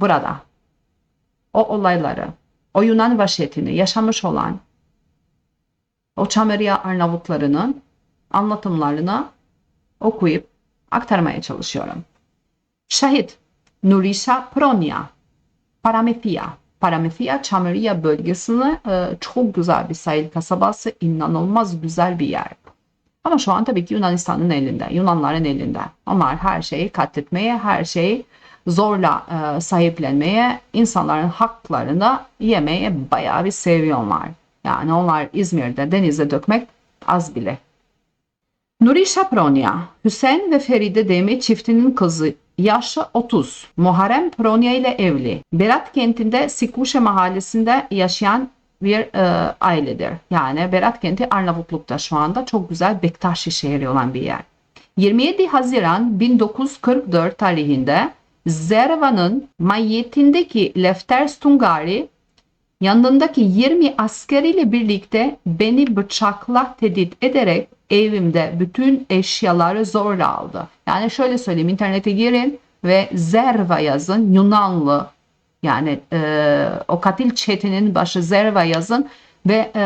burada o olayları, o Yunan vahşetini yaşamış olan o Çamerya Arnavutlarının anlatımlarını okuyup aktarmaya çalışıyorum. Şahit Nurisha Pronya Paramethia Paramethia Çamerya bölgesinde e, çok güzel bir sahil kasabası, inanılmaz güzel bir yer. Ama şu an tabii ki Yunanistan'ın elinde, Yunanların elinde. Onlar her şeyi katletmeye, her şeyi zorla e, sahiplenmeye, insanların haklarını yemeye bayağı bir seviyorlar. Yani onlar İzmir'de denize dökmek az bile. Nuri Şapronya, Hüseyin ve Feride Demi çiftinin kızı yaşı 30. Muharrem Pronya ile evli. Berat kentinde Sikuşe mahallesinde yaşayan bir e, ailedir. Yani Berat kenti Arnavutluk'ta şu anda çok güzel Bektaşi şehri olan bir yer. 27 Haziran 1944 tarihinde Zerva'nın mayetindeki Lefter Stungari yanındaki 20 askeriyle birlikte beni bıçakla tehdit ederek evimde bütün eşyaları zorla aldı. Yani şöyle söyleyeyim internete girin ve Zerva yazın Yunanlı yani e, o katil çetenin başı Zerva yazın ve e,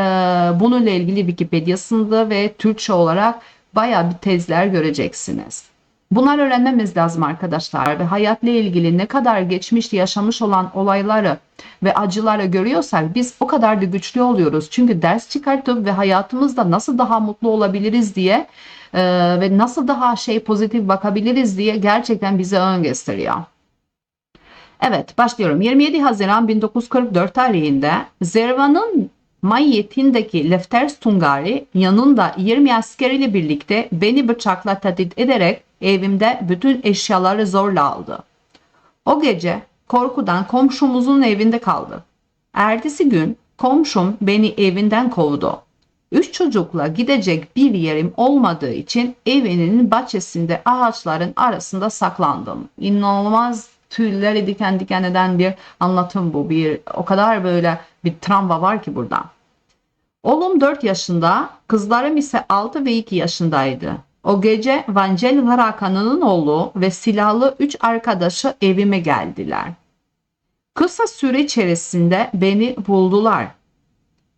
bununla ilgili Wikipedia'sında ve Türkçe olarak bayağı bir tezler göreceksiniz. Bunlar öğrenmemiz lazım arkadaşlar ve hayatla ilgili ne kadar geçmişte yaşamış olan olayları ve acıları görüyorsak biz o kadar da güçlü oluyoruz. Çünkü ders çıkartıp ve hayatımızda nasıl daha mutlu olabiliriz diye e, ve nasıl daha şey pozitif bakabiliriz diye gerçekten bize ön gösteriyor. Evet başlıyorum. 27 Haziran 1944 tarihinde Zervan'ın Mayetindeki Lefter Stungari yanında 20 askeriyle birlikte beni bıçakla tehdit ederek evimde bütün eşyaları zorla aldı. O gece korkudan komşumuzun evinde kaldı. Ertesi gün komşum beni evinden kovdu. Üç çocukla gidecek bir yerim olmadığı için evinin bahçesinde ağaçların arasında saklandım. İnanılmaz tüyleri diken diken eden bir anlatım bu. Bir o kadar böyle bir travma var ki burada. Oğlum 4 yaşında, kızlarım ise 6 ve 2 yaşındaydı. O gece Vangel Varakan'ın oğlu ve silahlı 3 arkadaşı evime geldiler. Kısa süre içerisinde beni buldular.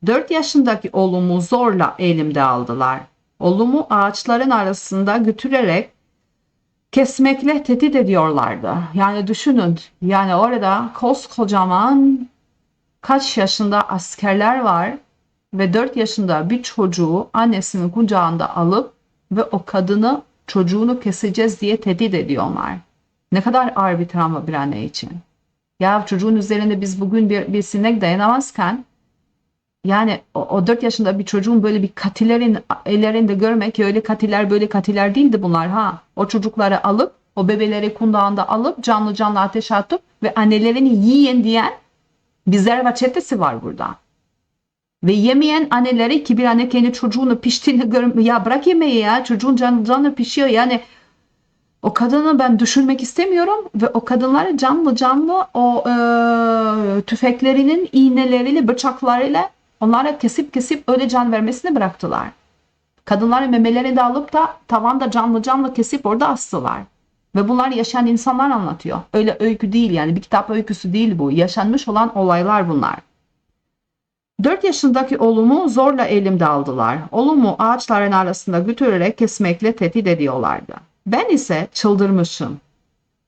4 yaşındaki oğlumu zorla elimde aldılar. Oğlumu ağaçların arasında götürerek kesmekle tehdit ediyorlardı. Yani düşünün yani orada koskocaman kaç yaşında askerler var ve 4 yaşında bir çocuğu annesinin kucağında alıp ve o kadını çocuğunu keseceğiz diye tehdit ediyorlar. Ne kadar ağır bir travma bir anne için. Ya çocuğun üzerinde biz bugün bir, bir sinek dayanamazken yani o, o 4 yaşında bir çocuğun böyle bir katillerin ellerinde görmek ki öyle katiller böyle katiller değildi bunlar ha. O çocukları alıp o bebeleri kundağında alıp canlı canlı ateş atıp ve annelerini yiyin diyen bir zerva çetesi var burada. Ve yemeyen anneleri ki bir anne kendi çocuğunu piştiğini görüp ya bırak yemeği ya çocuğun canı, canı pişiyor yani o kadını ben düşünmek istemiyorum ve o kadınları canlı canlı o e, tüfeklerinin iğneleriyle bıçaklarıyla onlara kesip kesip öyle can vermesini bıraktılar. Kadınların memelerini de alıp da tavanda canlı canlı kesip orada astılar. Ve bunlar yaşayan insanlar anlatıyor. Öyle öykü değil yani bir kitap öyküsü değil bu. Yaşanmış olan olaylar bunlar. 4 yaşındaki oğlumu zorla elimde aldılar. Oğlumu ağaçların arasında götürerek kesmekle tehdit ediyorlardı. Ben ise çıldırmışım.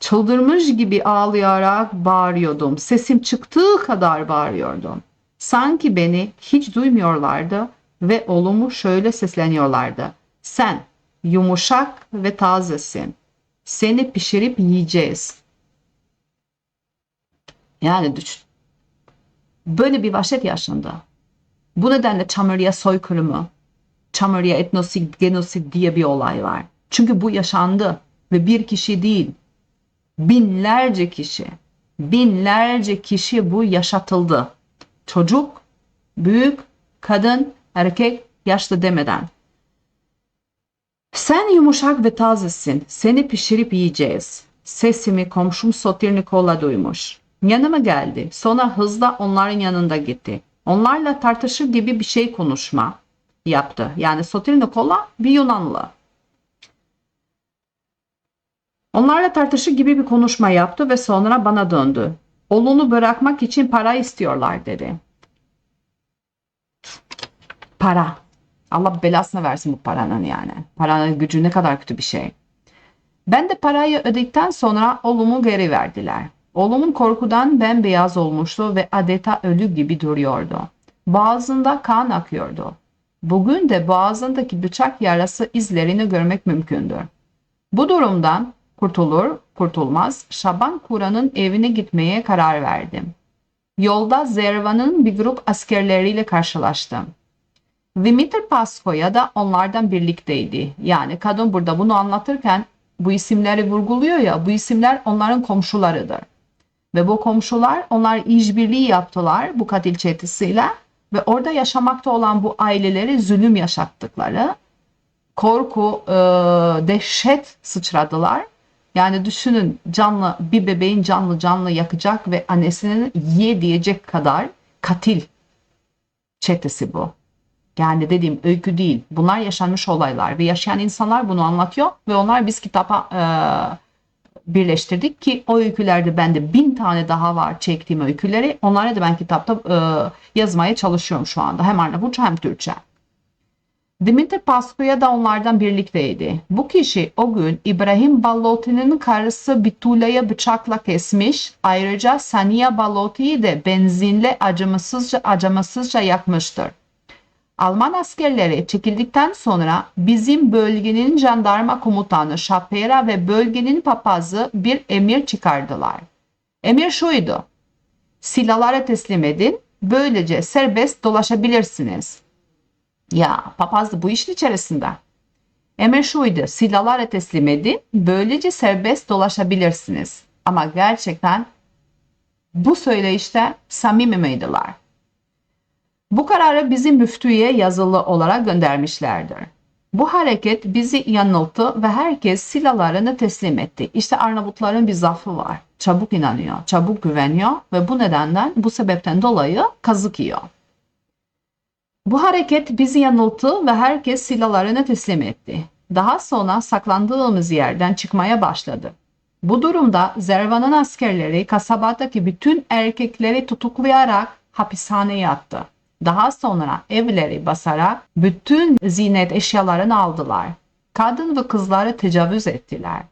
Çıldırmış gibi ağlayarak bağırıyordum. Sesim çıktığı kadar bağırıyordum. Sanki beni hiç duymuyorlardı ve oğlumu şöyle sesleniyorlardı. Sen yumuşak ve tazesin. Seni pişirip yiyeceğiz. Yani düşün. Böyle bir vahşet yaşandı. Bu nedenle Çamırya soykırımı, Çamırya etnosit, genosit diye bir olay var. Çünkü bu yaşandı ve bir kişi değil, binlerce kişi, binlerce kişi bu yaşatıldı. Çocuk, büyük, kadın, erkek, yaşlı demeden. Sen yumuşak ve tazesin, seni pişirip yiyeceğiz. Sesimi komşum Sotir Nikola duymuş. Yanıma geldi. Sonra hızla onların yanında gitti. Onlarla tartışır gibi bir şey konuşma yaptı. Yani Sotir Nikola bir Yunanlı. Onlarla tartışır gibi bir konuşma yaptı ve sonra bana döndü. Oğlunu bırakmak için para istiyorlar dedi. Para. Allah belasını versin bu paranın yani. Paranın gücü ne kadar kötü bir şey. Ben de parayı ödedikten sonra oğlumu geri verdiler. Oğlumun korkudan bembeyaz olmuştu ve adeta ölü gibi duruyordu. Boğazında kan akıyordu. Bugün de boğazındaki bıçak yarası izlerini görmek mümkündür. Bu durumdan kurtulur kurtulmaz Şaban Kura'nın evine gitmeye karar verdim. Yolda Zervan'ın bir grup askerleriyle karşılaştım. Dimitri Paskoya da onlardan birlikteydi. Yani kadın burada bunu anlatırken bu isimleri vurguluyor ya bu isimler onların komşularıdır. Ve bu komşular onlar işbirliği yaptılar bu katil çetesiyle ve orada yaşamakta olan bu aileleri zulüm yaşattıkları korku, e, dehşet sıçradılar. Yani düşünün canlı bir bebeğin canlı canlı yakacak ve annesinin ye diyecek kadar katil çetesi bu. Yani dediğim öykü değil. Bunlar yaşanmış olaylar ve yaşayan insanlar bunu anlatıyor ve onlar biz kitaba e, birleştirdik ki o öykülerde bende bin tane daha var çektiğim öyküleri. Onları da ben kitapta e, yazmaya çalışıyorum şu anda. Hem Arnavutça hem Türkçe. Dimitri Paskuya da onlardan birlikteydi. Bu kişi o gün İbrahim Balloti'nin karısı Bitula'ya bıçakla kesmiş. Ayrıca Saniya Balloti'yi de benzinle acımasızca acımasızca yakmıştır. Alman askerleri çekildikten sonra bizim bölgenin jandarma komutanı Şapera ve bölgenin papazı bir emir çıkardılar. Emir şuydu. Silahları teslim edin, böylece serbest dolaşabilirsiniz. Ya papaz da bu işin içerisinde. Emir şuydu. Silahları teslim edin, böylece serbest dolaşabilirsiniz. Ama gerçekten bu söyleyişte samimi miydiler? Bu kararı bizim müftüye yazılı olarak göndermişlerdir. Bu hareket bizi yanılttı ve herkes silahlarını teslim etti. İşte Arnavutların bir zaafı var. Çabuk inanıyor, çabuk güveniyor ve bu nedenden, bu sebepten dolayı kazık yiyor. Bu hareket bizi yanılttı ve herkes silahlarını teslim etti. Daha sonra saklandığımız yerden çıkmaya başladı. Bu durumda Zervan'ın askerleri kasabadaki bütün erkekleri tutuklayarak hapishaneye attı. Daha sonra evleri basarak bütün zinet eşyalarını aldılar. Kadın ve kızları tecavüz ettiler.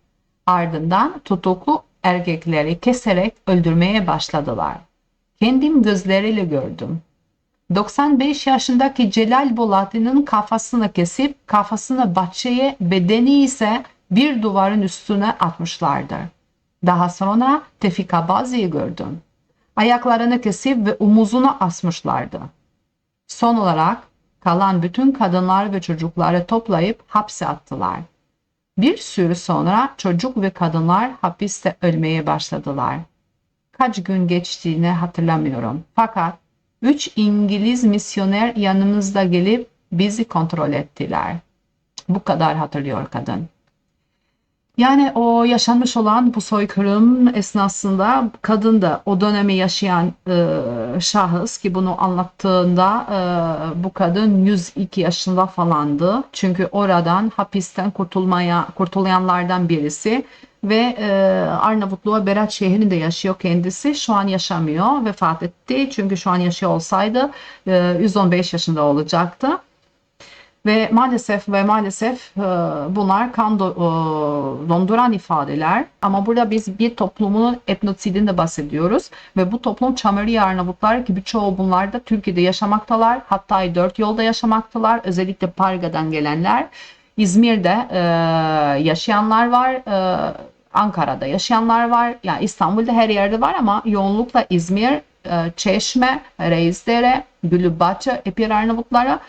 Ardından tutuklu erkekleri keserek öldürmeye başladılar. Kendim gözleriyle gördüm. 95 yaşındaki Celal Bolati'nin kafasını kesip kafasını bahçeye bedeni ise bir duvarın üstüne atmışlardır. Daha sonra Tefik Abazi'yi gördüm. Ayaklarını kesip ve omuzuna asmışlardı. Son olarak kalan bütün kadınlar ve çocukları toplayıp hapse attılar. Bir süre sonra çocuk ve kadınlar hapiste ölmeye başladılar. Kaç gün geçtiğini hatırlamıyorum. Fakat üç İngiliz misyoner yanımızda gelip bizi kontrol ettiler. Bu kadar hatırlıyor kadın. Yani o yaşanmış olan bu soykırım esnasında kadın da o dönemi yaşayan e, şahıs ki bunu anlattığında e, bu kadın 102 yaşında falandı. Çünkü oradan hapisten kurtulmaya kurtulayanlardan birisi ve e, Arnavutluğa Berat şehrinde yaşıyor kendisi. Şu an yaşamıyor, vefat etti. Çünkü şu an yaşıyor olsaydı e, 115 yaşında olacaktı. Ve maalesef ve maalesef e, bunlar kan do, e, donduran ifadeler. Ama burada biz bir toplumun etnosidinde bahsediyoruz. Ve bu toplum Çameri Arnavutlar ki birçoğu bunlar da Türkiye'de yaşamaktalar. Hatta dört yolda yaşamaktalar. Özellikle Parga'dan gelenler. İzmir'de e, yaşayanlar var. E, Ankara'da yaşayanlar var. Yani İstanbul'da her yerde var ama yoğunlukla İzmir, e, Çeşme, Reizdere, Gülübahçe, Epir Arnavutlara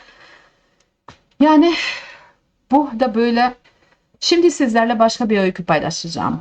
yani bu da böyle. Şimdi sizlerle başka bir öykü paylaşacağım.